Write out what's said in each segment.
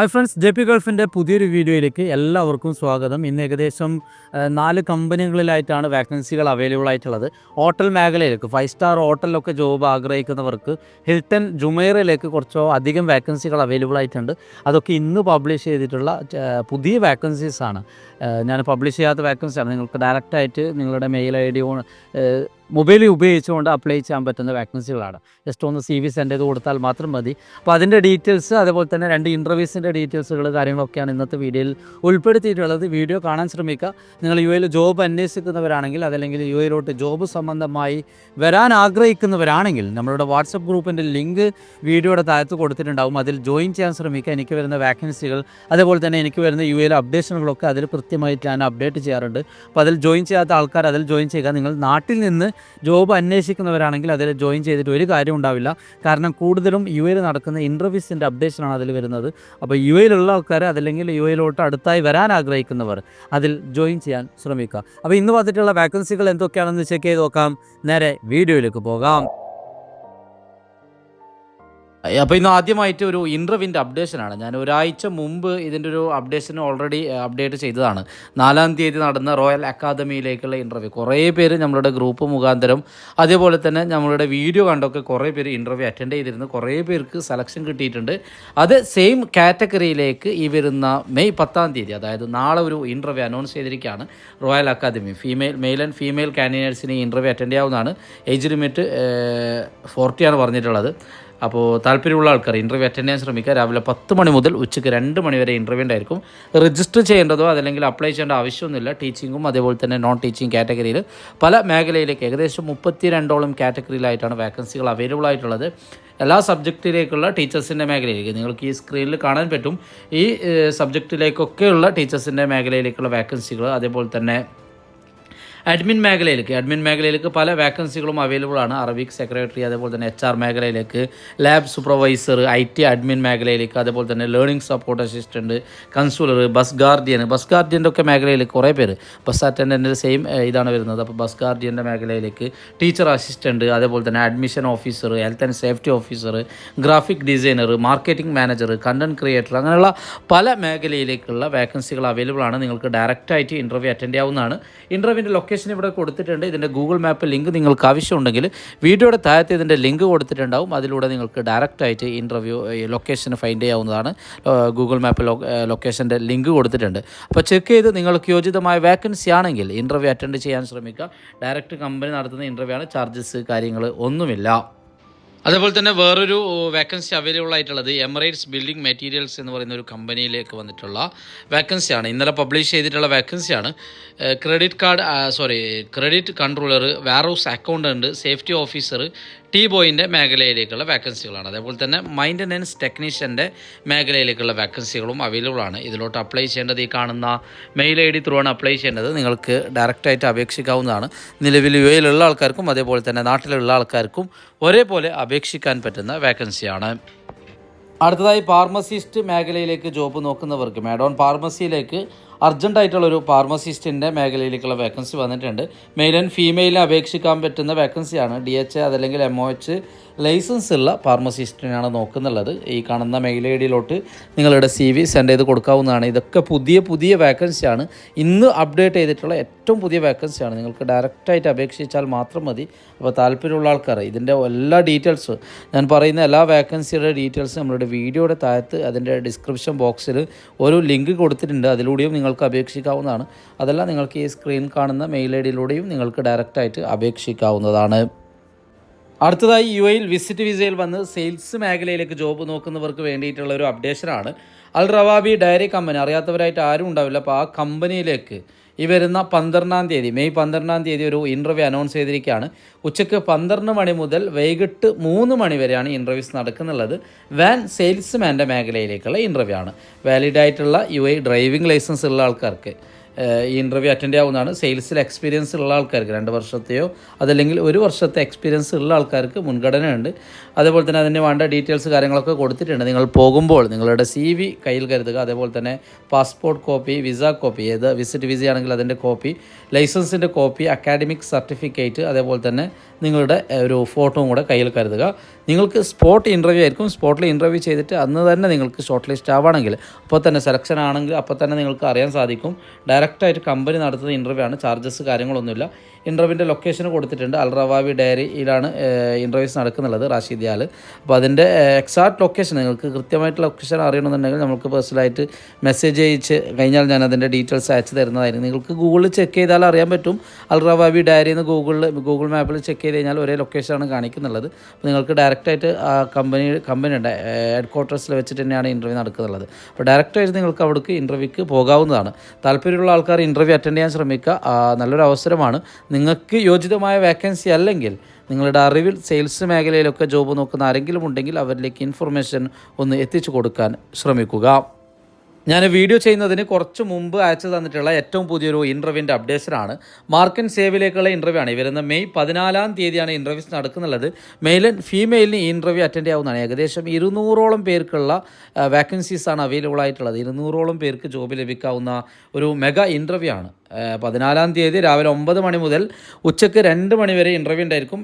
Hi friends J P ഗൾഫിന്റെ പുതിയൊരു വീഡിയോയിലേക്ക് എല്ലാവർക്കും സ്വാഗതം. ഇന്ന് ഏകദേശം നാല് കമ്പനികളിലായിട്ടാണ് വാക്കൻസികൾ അവൈലബിൾ ആയിട്ടുള്ളത്. ഹോട്ടൽ മേഖലയിലേക്ക് ഫൈവ് സ്റ്റാർ ഹോട്ടലിലൊക്കെ ജോബ് ആഗ്രഹിക്കുന്നവർക്ക് ഹിൽട്ടൺ ജുമൈറയിലേക്ക് കുറച്ചോ അധികം വാക്കൻസികൾ അവൈലബിൾ ആയിട്ടുണ്ട്. അതൊക്കെ ഇന്ന് പബ്ലിഷ് ചെയ്തിട്ടുള്ള പുതിയ വാക്കൻസീസ് ആണ്. ഞാൻ പബ്ലിഷ് ചെയ്യാത്ത വാക്കൻസിയാണ് നിങ്ങൾക്ക് ഡയറക്റ്റായിട്ട് നിങ്ങളുടെ മെയിൽ ഐ ഡി മൊബൈൽ ഉപയോഗിച്ചുകൊണ്ട് അപ്ലൈ ചെയ്യാൻ പറ്റുന്ന വാക്കൻസികളാണ് ജസ്റ്റ് ഒന്ന് സി വി സെൻഡ് ചെയ്ത് കൊടുത്താൽ മാത്രം മതി. അപ്പോൾ അതിന്റെ ഡീറ്റെയിൽസ് അതേപോലെ തന്നെ രണ്ട് ഇന്റർവ്യൂസിന്റെ ഡീറ്റെയിൽസുകൾ കാര്യങ്ങളൊക്കെയാണ് ഇന്നത്തെ വീഡിയോയിൽ ഉൾപ്പെടുത്തിയിട്ടുള്ളത്. വീഡിയോ കാണാൻ ശ്രമിക്കുക. നിങ്ങൾ യു എയിൽ ജോബ് അന്വേഷിക്കുന്നവരാണെങ്കിൽ അതല്ലെങ്കിൽ യു എയിലോട്ട് ജോബ് സംബന്ധമായി വരാൻ ആഗ്രഹിക്കുന്നവരാണെങ്കിൽ നമ്മളുടെ വാട്സപ്പ് ഗ്രൂപ്പിന്റെ ലിങ്ക് വീഡിയോയുടെ താഴത്ത് കൊടുത്തിട്ടുണ്ടാവും. അതിൽ ജോയിൻ ചെയ്യാൻ ശ്രമിക്കുക. എനിക്ക് വരുന്ന വാക്കൻസികൾ അതേപോലെ തന്നെ എനിക്ക് വരുന്ന യു എയിലെ അപ്ഡേഷനുകളൊക്കെ അതിൽ കൃത്യമായിട്ട് ഞാൻ അപ്ഡേറ്റ് ചെയ്യാറുണ്ട്. അപ്പോൾ അതിൽ ജോയിൻ ചെയ്യാത്ത ആൾക്കാർ അതിൽ ജോയിൻ ചെയ്യുക. നിങ്ങൾ നാട്ടിൽ നിന്ന് ജോബ് അന്വേഷിക്കുന്നവരാണെങ്കിൽ അതിൽ ജോയിൻ ചെയ്തിട്ട് ഒരു കാര്യം ഉണ്ടാവില്ല. കാരണം കൂടുതലും യു എയിൽ നടക്കുന്ന ഇന്റർവ്യൂസിന്റെ അപ്ഡേഷനാണ് അതിൽ വരുന്നത്. അപ്പോൾ യു എയിലുള്ള ആൾക്കാർ അതല്ലെങ്കിൽ യു എയിലോട്ട് അടുത്തായി വരാൻ ആഗ്രഹിക്കുന്നവർ അതിൽ ജോയിൻ ചെയ്യാൻ ശ്രമിക്കുക. അപ്പോൾ ഇന്ന് വന്നിട്ടുള്ള വാക്കൻസികൾ എന്തൊക്കെയാണെന്ന് ചെക്ക് ചെയ്ത് നോക്കാം. നേരെ വീഡിയോയിലേക്ക് പോകാം. അപ്പോൾ ഇന്ന് ആദ്യമായിട്ട് ഒരു ഇന്റർവ്യൂവിന്റെ അപ്ഡേഷനാണ് ഞാൻ ഒരാഴ്ച മുമ്പ് ഇതിന്റെ ഒരു അപ്ഡേഷൻ ഓൾറെഡി അപ്ഡേറ്റ് ചെയ്തതാണ്. നാലാം തീയതി നടന്ന റോയൽ അക്കാദമിയിലേക്കുള്ള ഇന്റർവ്യൂ കുറേ പേര് നമ്മളുടെ ഗ്രൂപ്പ് മുഖാന്തരം അതേപോലെ തന്നെ നമ്മളുടെ വീഡിയോ കണ്ടൊക്കെ കുറേ പേര് ഇന്റർവ്യൂ അറ്റൻഡ് ചെയ്തിരുന്നു. കുറേ പേർക്ക് സെലക്ഷൻ കിട്ടിയിട്ടുണ്ട്. അത് സെയിം കാറ്റഗറിയിലേക്ക് ഈ വരുന്ന മെയ് പത്താം തീയതി അതായത് നാളെ ഒരു ഇന്റർവ്യൂ അനൗൺസ് ചെയ്തിരിക്കുകയാണ് royal academy female male and female കാൻഡിഡേറ്റ്സിന് interview attend ചെയ്യാവുന്നതാണ്. ഏജ് ലിമിറ്റ് ഫോർട്ടിയാണ് പറഞ്ഞിട്ടുള്ളത്. അപ്പോൾ താല്പര്യമുള്ള ആൾക്കാർ ഇന്റർവ്യൂ അറ്റൻഡ് ചെയ്യാൻ ശ്രമിക്കുക. രാവിലെ പത്ത് മണി മുതൽ ഉച്ചയ്ക്ക് രണ്ട് മണി വരെ ഇന്റർവ്യൂ ഉണ്ടായിരിക്കും. രജിസ്റ്റർ ചെയ്യേണ്ടതോ അതല്ലെങ്കിൽ അപ്ലൈ ചെയ്യേണ്ട ആവശ്യമൊന്നുമില്ല. ടീച്ചിങ്ങും അതേപോലെ തന്നെ നോൺ ടീച്ചിങ് കാറ്റഗറിയിൽ പല മേഖലയിലേക്ക് ഏകദേശം മുപ്പത്തി രണ്ടോളം കാറ്റഗറിയിലായിട്ടാണ് വേക്കൻസികൾ അവൈലബിൾ ആയിട്ടുള്ളത്. എല്ലാ സബ്ജക്റ്റിലേക്കുള്ള ടീച്ചേഴ്സിന്റെ മേഖലയിലേക്ക് നിങ്ങൾക്ക് ഈ സ്ക്രീനിൽ കാണാൻ പറ്റും. ഈ സബ്ജക്റ്റിലേക്കൊക്കെയുള്ള ടീച്ചേഴ്സിന്റെ മേഖലയിലേക്കുള്ള വേക്കൻസികൾ അതേപോലെ തന്നെ അഡ്മിൻ മേഖലയിലേക്ക് അഡ്മിൻ മേഖലയിലേക്ക് പല വാക്കൻസികളും അവൈലബിൾ ആണ്. അറബിക് സെക്രട്ടറി അതേപോലെ തന്നെ എച്ച് ആർ മേഖലയിലേക്ക് lab supervisor I T admin മേഖലയിലേക്ക് അതേപോലെ തന്നെ learning support assistant counsellor bus guardian bus ഗാർഡിയന്റെ ഒക്കെ മേഖലയിൽ കുറേ പേര്. ബസ് അറ്റൻഡന്റ് സെയിം ഇതാണ് വരുന്നത്. അപ്പോൾ ബസ് ഗാർഡിയന്റെ മേഖലയിലേക്ക് ടീച്ചർ അസിസ്റ്റന്റ് അതേപോലെ തന്നെ admission officer health and safety officer graphic designer marketing manager content creator അങ്ങനെയുള്ള പല മേഖലയിലേക്കുള്ള വാക്കൻസികൾ അവൈലബിൾ ആണ്. നിങ്ങൾക്ക് ഡയറക്റ്റായിട്ട് ഇന്റർവ്യൂ അറ്റൻഡ് ചെയ്യാവുന്നതാണ്. ഇന്റർവ്യൂവിന്റെ ലൊക്കേഷൻ ഇവിടെ കൊടുത്തിട്ടുണ്ട്. ഇതിന്റെ ഗൂഗിൾ മാപ്പ് ലിങ്ക് നിങ്ങൾക്ക് ആവശ്യമുണ്ടെങ്കിൽ വീഡിയോയുടെ താഴത്ത് ഇതിന്റെ ലിങ്ക് കൊടുത്തിട്ടുണ്ടാവും. അതിലൂടെ നിങ്ങൾക്ക് ഡയറക്റ്റായിട്ട് ഇന്റർവ്യൂ ലൊക്കേഷൻ ഫൈൻഡ് ചെയ്യാവുന്നതാണ്. ഗൂഗിൾ മാപ്പ് ലൊക്കേഷന്റെ ലിങ്ക് കൊടുത്തിട്ടുണ്ട്. അപ്പോൾ ചെക്ക് ചെയ്ത് നിങ്ങൾക്ക് യോജിതമായ വേക്കൻസി ആണെങ്കിൽ ഇന്റർവ്യൂ അറ്റൻഡ് ചെയ്യാൻ ശ്രമിക്കുക. ഡയറക്റ്റ് കമ്പനി നടത്തുന്ന ഇന്റർവ്യൂ ആണ്. ചാർജസ് കാര്യങ്ങൾ ഒന്നുമില്ല. അതേപോലെ തന്നെ വേറൊരു വേക്കൻസി അവൈലബിൾ ആയിട്ടുള്ളത് എമറേറ്റ്സ് ബിൽഡിംഗ് മെറ്റീരിയൽസ് എന്ന് പറയുന്ന ഒരു കമ്പനിയിലേക്ക് വന്നിട്ടുള്ള വേക്കൻസിയാണ് ഇന്നലെ പബ്ലിഷ് ചെയ്തിട്ടുള്ള വേക്കൻസിയാണ് credit card sorry credit controller warehouse accountant safety officer tea ബോയിന്റെ മേഖലയിലേക്കുള്ള വേക്കൻസികളാണ് അതേപോലെ തന്നെ മൈന്റനൻസ് ടെക്നീഷ്യന്റെ മേഖലയിലേക്കുള്ള വേക്കൻസികളും അവൈലബിൾ ആണ്. ഇതിലോട്ട് അപ്ലൈ ചെയ്യേണ്ടത് ഈ കാണുന്ന മെയിൽ ഐ ഡി ത്രൂ ആണ് അപ്ലൈ ചെയ്യേണ്ടത്. നിങ്ങൾക്ക് ഡയറക്റ്റായിട്ട് അപേക്ഷിക്കാവുന്നതാണ്. നിലവിൽ യു എയിലുള്ള ആൾക്കാർക്കും അതേപോലെ തന്നെ നാട്ടിലുള്ള ആൾക്കാർക്കും ഒരേപോലെ അപേക്ഷിക്കാൻ പറ്റുന്ന വേക്കൻസിയാണ് അടുത്തതായി ഫാർമസിസ്റ്റ് മേഖലയിലേക്ക് ജോബ് നോക്കുന്നവർക്ക് മാഡോൺ ഫാർമസിയിലേക്ക് അർജന്റായിട്ടുള്ള ഒരു ഫാർമസിസ്റ്റിന്റെ മേഖലയിലേക്കുള്ള വേക്കൻസി വന്നിട്ടുണ്ട്. മെയിൽ ആൻഡ് ഫീമെയിലിന് അപേക്ഷിക്കാൻ പറ്റുന്ന വേക്കൻസിയാണ് ഡി എച്ച് അതല്ലെങ്കിൽ എം ഒ എച്ച് ലൈസൻസ് ഉള്ള ഫാർമസിസ്റ്റിനാണ് നോക്കുന്നുള്ളത്. ഈ കാണുന്ന മെയിൽ ഐ ഡിയിലോട്ട് നിങ്ങളുടെ സി വി സെൻഡ് ചെയ്ത് കൊടുക്കാവുന്നതാണ്. ഇതൊക്കെ പുതിയ പുതിയ വേക്കൻസിയാണ് ഇന്ന് അപ്ഡേറ്റ് ചെയ്തിട്ടുള്ള ഏറ്റവും പുതിയ വേക്കൻസിയാണ് നിങ്ങൾക്ക് ഡയറക്റ്റായിട്ട് അപേക്ഷിച്ചാൽ മാത്രം മതി. അപ്പോൾ താല്പര്യമുള്ള ആൾക്കാർ ഇതിന്റെ എല്ലാ ഡീറ്റെയിൽസ് ഞാൻ പറയുന്ന എല്ലാ വേക്കൻസിയുടെ ഡീറ്റെയിൽസ് നമ്മളുടെ വീഡിയോയുടെ താഴത്ത് അതിന്റെ ഡിസ്ക്രിപ്ഷൻ ബോക്സിൽ ഒരു ലിങ്ക് കൊടുത്തിട്ടുണ്ട്. അതിലൂടെയും നിങ്ങൾക്ക് അപേക്ഷിക്കാവുന്നതാണ്. അതെല്ലാം നിങ്ങൾക്ക് ഈ സ്ക്രീൻ കാണുന്ന മെയിൽ ഐ ഡിയിലൂടെയും നിങ്ങൾക്ക് ഡയറക്റ്റായിട്ട് അപേക്ഷിക്കാവുന്നതാണ്. അടുത്തതായി യു എയിൽ വിസിറ്റ് വിസയിൽ വന്ന് സെയിൽസ് മേഖലയിലേക്ക് ജോബ് നോക്കുന്നവർക്ക് വേണ്ടിയിട്ടുള്ള ഒരു അപ്ഡേഷനാണ്. അൽ റവാബി ഡയറി കമ്പനി അറിയാത്തവരായിട്ട് ആരും ഉണ്ടാവില്ല. അപ്പോൾ ആ കമ്പനിയിലേക്ക് ഈ വരുന്ന പന്ത്രണ്ടാം തീയതി മെയ് പന്ത്രണ്ടാം തീയതി ഒരു ഇന്റർവ്യൂ അനൗൺസ് ചെയ്തിരിക്കുകയാണ്. ഉച്ചയ്ക്ക് പന്ത്രണ്ട് മണി മുതൽ വൈകിട്ട് മൂന്ന് മണി വരെയാണ് ഇന്റർവ്യൂസ് നടക്കുന്നുള്ളത്. വാൻ സെയിൽസ്മാന്റെ മേഖലയിലേക്കുള്ള ഇന്റർവ്യൂ ആണ്. വാലിഡായിട്ടുള്ള യു എ ഡ്രൈവിംഗ് ലൈസൻസ് ഉള്ള ആൾക്കാർക്ക്. ഈ ഇന്റർവ്യൂ അറ്റൻഡ് ചെയ്യാവുന്നതാണ്. സെയിൽസിൽ എക്സ്പീരിയൻസ് ഉള്ള ആൾക്കാർക്ക് രണ്ട് വർഷത്തെയോ അതല്ലെങ്കിൽ ഒരു വർഷത്തെ എക്സ്പീരിയൻസ് ഉള്ള ആൾക്കാർക്ക് മുൻഗണനയുണ്ട്. അതേപോലെ തന്നെ അതിന് വേണ്ട ഡീറ്റെയിൽസ് കാര്യങ്ങളൊക്കെ കൊടുത്തിട്ടുണ്ട്. നിങ്ങൾ പോകുമ്പോൾ നിങ്ങളുടെ സി വി കയ്യിൽ കരുതുക. അതേപോലെ തന്നെ പാസ്പോർട്ട് കോപ്പി വിസ കോപ്പി ഏത് വിസിറ്റ് വിസ ആണെങ്കിൽ അതിന്റെ കോപ്പി ലൈസൻസിന്റെ കോപ്പി അക്കാഡമിക് സർട്ടിഫിക്കറ്റ് അതേപോലെ തന്നെ നിങ്ങളുടെ ഒരു ഫോട്ടോയും കൂടെ കയ്യിൽ കരുതുക. നിങ്ങൾക്ക് സ്പോട്ട് ഇന്റർവ്യൂ ആയിരിക്കും. സ്പോട്ടിൽ ഇന്റർവ്യൂ ചെയ്തിട്ട് അന്ന് തന്നെ നിങ്ങൾക്ക് ഷോർട്ട് ലിസ്റ്റ് ആവുകയാണെങ്കിൽ അപ്പോൾ തന്നെ സെലക്ഷൻ ആണെങ്കിൽ അപ്പോൾ തന്നെ നിങ്ങൾക്ക് അറിയാൻ സാധിക്കും. ഡയറക്റ്റായിട്ട് കമ്പനി നടത്തുന്ന ഇന്റർവ്യൂ ആണ്. ചാർജസ് കാര്യങ്ങളൊന്നുമില്ല. ഇന്റർവ്യൂവിന്റെ ലൊക്കേഷൻ കൊടുത്തിട്ടുണ്ട്. അൽ റവാവി ഡയറിയിലാണ് ഇന്റർവ്യൂസ് നടക്കുന്നുള്ളത് റാഷിദ് യാൽ അപ്പോൾ അതിന്റെ എക്സാക്ട് ലൊക്കേഷൻ നിങ്ങൾക്ക് കൃത്യമായിട്ട് ലൊക്കേഷൻ അറിയണമെന്നുണ്ടെങ്കിൽ നമുക്ക് പേഴ്സണലായിട്ട് മെസ്സേജ് അയച്ച് കഴിഞ്ഞാൽ ഞാൻ അതിന്റെ ഡീറ്റെയിൽസ് അയച്ചു തരുന്നതായിരുന്നു നിങ്ങൾക്ക് ഗൂഗിളിൽ ചെക്ക് ചെയ്താൽ അറിയാൻ പറ്റും. അൽ റവാബി ഡയറി എന്ന് ഗൂഗിളിൽ ഗൂഗിൾ മാപ്പിൽ ചെക്ക് ചെയ്ത് കഴിഞ്ഞാൽ ഒരേ ലൊക്കേഷനാണ് കാണിക്കുന്നുള്ളത്. അപ്പോൾ നിങ്ങൾക്ക് ഡയറക്റ്റായിട്ട് ആ കമ്പനി കമ്പനിയുടെ ഹെഡ് ക്വാർട്ടേഴ്സിൽ വെച്ചിട്ട് തന്നെയാണ് ഇന്റർവ്യൂ നടക്കുന്നുള്ളത്. അപ്പോൾ ഡയറക്റ്റായിട്ട് നിങ്ങൾക്ക് അവിടേക്ക് ഇന്റർവ്യൂക്ക് പോകാവുന്നതാണ്. താല്പര്യമുള്ള ആൾക്കാർ ഇന്റർവ്യൂ അറ്റൻഡ് ചെയ്യാൻ ശ്രമിക്കുക. നല്ലൊരു അവസരമാണ്. നിങ്ങൾക്ക് യോജിതമായ വേക്കൻസി അല്ലെങ്കിൽ നിങ്ങളുടെ അറിവിൽ സെയിൽസ് മേഖലയിലൊക്കെ ജോബ് നോക്കുന്ന ആരെങ്കിലും ഉണ്ടെങ്കിൽ അവരിലേക്ക് ഇൻഫർമേഷൻ ഒന്ന് എത്തിച്ചു കൊടുക്കാൻ ശ്രമിക്കുക. ഞാൻ വീഡിയോ ചെയ്യുന്നതിന് കുറച്ച് മുമ്പ് അയച്ചു തന്നിട്ടുള്ള ഏറ്റവും പുതിയൊരു ഇന്റർവ്യൂവിന്റെ അപ്ഡേഷനാണ് മാർക്ക് ആൻഡ് സേവിലേക്കുള്ള ഇന്റർവ്യൂ ആണ്. ഈ വരുന്ന മെയ് പതിനാലാം തീയതിയാണ് ഇന്റർവ്യൂസ് നടക്കുന്നുള്ളത്. മെയിലൻ ഫീമെയിലിന് ഈ ഇന്റർവ്യൂ അറ്റൻഡ് ചെയ്യാവുന്നതാണ്. ഏകദേശം ഇരുന്നൂറോളം പേർക്കുള്ള വാക്കൻസീസാണ് അവൈലബിൾ ആയിട്ടുള്ളത്. ഇരുന്നൂറോളം പേർക്ക് ജോബ് ലഭിക്കാവുന്ന ഒരു മെഗാ ഇന്റർവ്യൂ ആണ്. പതിനാലാം തീയതി രാവിലെ ഒമ്പത് മണി മുതൽ ഉച്ചയ്ക്ക് രണ്ട് മണി വരെ ഇന്റർവ്യൂ ഉണ്ടായിരിക്കും.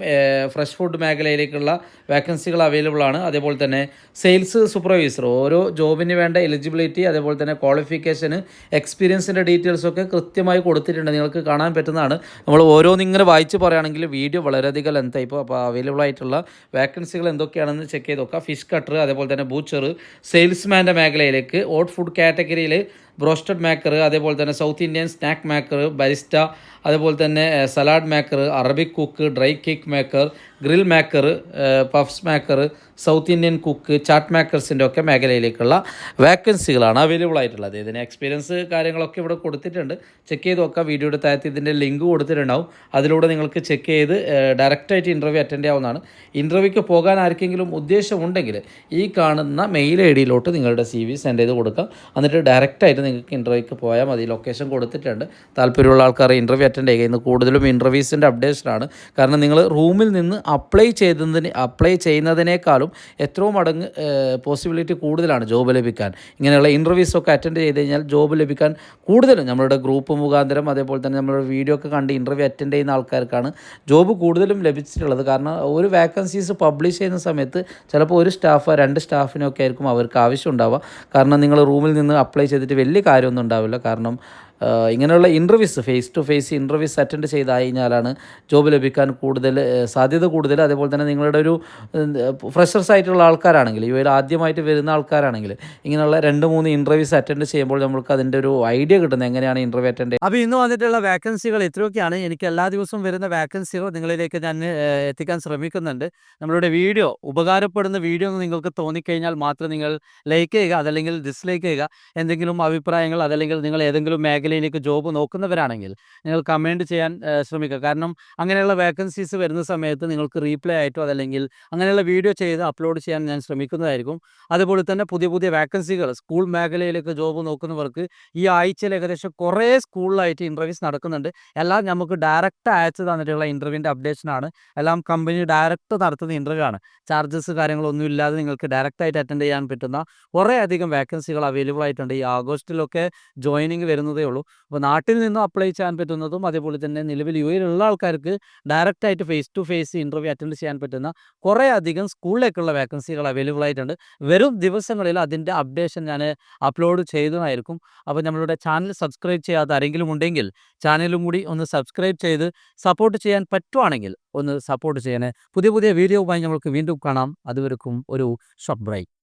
ഫ്രഷ് ഫുഡ് മേഖലയിലേക്കുള്ള വേക്കൻസികൾ അവൈലബിൾ ആണ്. അതേപോലെ തന്നെ സെയിൽസ് സൂപ്പർവൈസർ ഓരോ ജോബിന് വേണ്ട എലിജിബിലിറ്റി അതേപോലെ തന്നെ ക്വാളിഫിക്കേഷന് എക്സ്പീരിയൻസിന്റെ ഡീറ്റെയിൽസൊക്കെ കൃത്യമായി കൊടുത്തിട്ടുണ്ട്. നിങ്ങൾക്ക് കാണാൻ പറ്റുന്നതാണ്. നമ്മൾ ഓരോന്നിങ്ങനെ വായിച്ച് പറയുകയാണെങ്കിൽ വീഡിയോ വളരെയധികം ലെന്തായി ഇപ്പോൾ അപ്പോൾ അവൈലബിൾ ആയിട്ടുള്ള വേക്കൻസികൾ എന്തൊക്കെയാണെന്ന് ചെക്ക് ചെയ്ത് നോക്കാം. ഫിഷ് കട്ടർ അതേപോലെ തന്നെ ബൂച്ചർ സെയിൽസ്മാന്റെ മേഖലയിലേക്ക് ഓട്ട് ഫുഡ് കാറ്റഗറിയിൽ ബ്രോസ്റ്റഡ് മേക്കർ അതേപോലെ തന്നെ South Indian snack maker barista അതേപോലെ തന്നെ salad maker Arabic cook dry cake maker grill maker puffs maker South Indian cook chaat മേക്കേഴ്സിന്റെ ഒക്കെ മേഖലയിലേക്കുള്ള വേക്കൻസികളാണ് അവൈലബിൾ ആയിട്ടുള്ളത്. ഇതിന് എക്സ്പീരിയൻസ് കാര്യങ്ങളൊക്കെ ഇവിടെ കൊടുത്തിട്ടുണ്ട്. ചെക്ക് ചെയ്ത് നോക്കാം വീഡിയോയുടെ താഴത്ത് ഇതിന്റെ ലിങ്ക് കൊടുത്തിട്ടുണ്ടാവും. അതിലൂടെ നിങ്ങൾക്ക് ചെക്ക് ചെയ്ത് ഡയറക്റ്റായിട്ട് ഇന്റർവ്യൂ അറ്റൻഡ് ചെയ്യാവുന്നതാണ്. ഇന്റർവ്യൂക്ക് പോകാൻ ആർക്കെങ്കിലും ഉദ്ദേശമുണ്ടെങ്കിൽ ഈ കാണുന്ന മെയിൽ ഐ ഡിയിലോട്ട് നിങ്ങളുടെ സി വി സെൻഡ് ചെയ്ത് കൊടുക്കാം. എന്നിട്ട് ഡയറക്റ്റായിട്ട് നിങ്ങൾക്ക് ഇന്റർവ്യൂക്ക് പോയാൽ മതി. ലൊക്കേഷൻ കൊടുത്തിട്ടുണ്ട്. താല്പര്യമുള്ള ആൾക്കാർ ഇന്റർവ്യൂ അറ്റൻഡ് ചെയ്യുക. ഇന്ന് കൂടുതലും ഇന്റർവ്യൂസിന്റെ അപ്ഡേഷനാണ് കാരണം നിങ്ങൾ റൂമിൽ നിന്ന് അപ്ലൈ ചെയ്തതിന് അപ്ലൈ ചെയ്യുന്നതിനേക്കാളും എത്രയോ മടങ്ങ് പോസിബിലിറ്റി കൂടുതലാണ് ജോബ് ലഭിക്കാൻ. ഇങ്ങനെയുള്ള ഇന്റർവ്യൂസൊക്കെ അറ്റൻഡ് ചെയ്ത് കഴിഞ്ഞാൽ ജോബ് ലഭിക്കാൻ കൂടുതലും നമ്മളുടെ ഗ്രൂപ്പ് മുഖാന്തരം അതേപോലെ തന്നെ നമ്മളുടെ വീഡിയോ ഒക്കെ കണ്ട് ഇന്റർവ്യൂ അറ്റൻഡ് ചെയ്യുന്ന ആൾക്കാർക്കാണ് ജോബ് കൂടുതലും ലഭിച്ചിട്ടുള്ളത്. കാരണം ഒരു വാക്കൻസീസ് പബ്ലിഷ് ചെയ്യുന്ന സമയത്ത് ചിലപ്പോൾ ഒരു സ്റ്റാഫ് രണ്ട് സ്റ്റാഫിനൊക്കെ ആയിരിക്കും അവർക്ക് ആവശ്യം ഉണ്ടാവുക. കാരണം നിങ്ങൾ റൂമിൽ നിന്ന് അപ്ലൈ ചെയ്തിട്ട് വലിയ കാര്യമൊന്നും ഉണ്ടാവില്ല. കാരണം ഇങ്ങനെയുള്ള interviews face to face interviews attend ചെയ്ത് കഴിഞ്ഞാലാണ് ജോബ് ലഭിക്കാൻ കൂടുതൽ സാധ്യത കൂടുതൽ. അതേപോലെ തന്നെ നിങ്ങളുടെ ഒരു ഫ്രഷേഴ്സ് ആയിട്ടുള്ള ആൾക്കാരാണെങ്കിൽ ഇവർ ആദ്യമായിട്ട് വരുന്ന ആൾക്കാരാണെങ്കിൽ ഇങ്ങനെയുള്ള രണ്ട് മൂന്ന് ഇന്റർവ്യൂസ് അറ്റൻഡ് ചെയ്യുമ്പോൾ നമുക്ക് അതിന്റെ ഒരു ഐഡിയ കിട്ടുന്നത് എങ്ങനെയാണ് ഇന്റർവ്യൂ അറ്റൻഡ് അപ്പോൾ ഇന്ന് വന്നിട്ടുള്ള വേക്കൻസികൾ ഇത്രയൊക്കെയാണ്. എനിക്ക് എല്ലാ ദിവസവും വരുന്ന വേക്കൻസികൾ നിങ്ങളിലേക്ക് ഞാൻ എത്തിക്കാൻ ശ്രമിക്കുന്നുണ്ട്. നമ്മളുടെ വീഡിയോ ഉപകാരപ്പെടുന്ന വീഡിയോ എന്ന് നിങ്ങൾക്ക് തോന്നിക്കഴിഞ്ഞാൽ മാത്രം നിങ്ങൾ ലൈക്ക് ചെയ്യുക അതല്ലെങ്കിൽ ഡിസ്ലൈക്ക് ചെയ്യുക. എന്തെങ്കിലും അഭിപ്രായങ്ങൾ അതല്ലെങ്കിൽ നിങ്ങൾ ഏതെങ്കിലും മേഖലയിലേക്ക് ജോബ് നോക്കുന്നവരാണെങ്കിൽ നിങ്ങൾ കമന്റ് ചെയ്യാൻ ശ്രമിക്കുക. കാരണം അങ്ങനെയുള്ള വേക്കൻസീസ് വരുന്ന സമയത്ത് നിങ്ങൾക്ക് റീപ്ലേ ആയിട്ടോ അതല്ലെങ്കിൽ അങ്ങനെയുള്ള വീഡിയോ ചെയ്ത് അപ്ലോഡ് ചെയ്യാൻ ഞാൻ ശ്രമിക്കുന്നതായിരിക്കും. അതുപോലെ തന്നെ പുതിയ പുതിയ വേക്കൻസികൾ സ്കൂൾ മേഖലയിലേക്ക് ജോബ് നോക്കുന്നവർക്ക് ഈ ആഴ്ചയിൽ ഏകദേശം കുറേ സ്കൂളിലായിട്ട് ഇന്റർവ്യൂസ് നടക്കുന്നുണ്ട്. എല്ലാം നമുക്ക് ഡയറക്റ്റ് അയച്ചു തന്നിട്ടുള്ള ഇന്റർവ്യൂവിന്റെ അപ്ഡേഷനാണ്. എല്ലാം കമ്പനി ഡയറക്റ്റ് നടത്തുന്ന ഇന്റർവ്യൂ ആണ്. ചാർജസ് കാര്യങ്ങളൊന്നും ഇല്ലാതെ നിങ്ങൾക്ക് ഡയറക്റ്റ് ആയിട്ട് അറ്റൻഡ് ചെയ്യാൻ പറ്റുന്ന കുറേ അധികം വേക്കൻസികൾ അവൈലബിൾ ആയിട്ടുണ്ട്. ഈ ആഗോസ്റ്റിലൊക്കെ ജോയിനിങ് വരുന്നതേ ഉള്ളൂ. അപ്പോൾ നാട്ടിൽ നിന്നും അപ്ലൈ ചെയ്യാൻ പറ്റുന്നതും അതേപോലെ തന്നെ നിലവിൽ യു എയിലുള്ള ആൾക്കാർക്ക് ഡയറക്റ്റ് ആയിട്ട് face to face interview attend ചെയ്യാൻ പറ്റുന്ന കുറേ അധികം സ്കൂളിലേക്കുള്ള വേക്കൻസികൾ അവൈലബിൾ ആയിട്ടുണ്ട്. വരും ദിവസങ്ങളിൽ അതിന്റെ അപ്ഡേഷൻ ഞാൻ അപ്ലോഡ് ചെയ്തതായിരിക്കും. അപ്പോൾ നമ്മളുടെ ചാനൽ സബ്സ്ക്രൈബ് ചെയ്യാത്ത ആരെങ്കിലും ഉണ്ടെങ്കിൽ ചാനലും കൂടി ഒന്ന് സബ്സ്ക്രൈബ് ചെയ്ത് സപ്പോർട്ട് ചെയ്യാൻ പറ്റുവാണെങ്കിൽ ഒന്ന് സപ്പോർട്ട് ചെയ്യണേ. പുതിയ പുതിയ വീഡിയോവുമായി നമുക്ക് വീണ്ടും കാണാം. അതുവരെക്കും ഒരു ഷോർട്ട് ബ്രേക്ക്.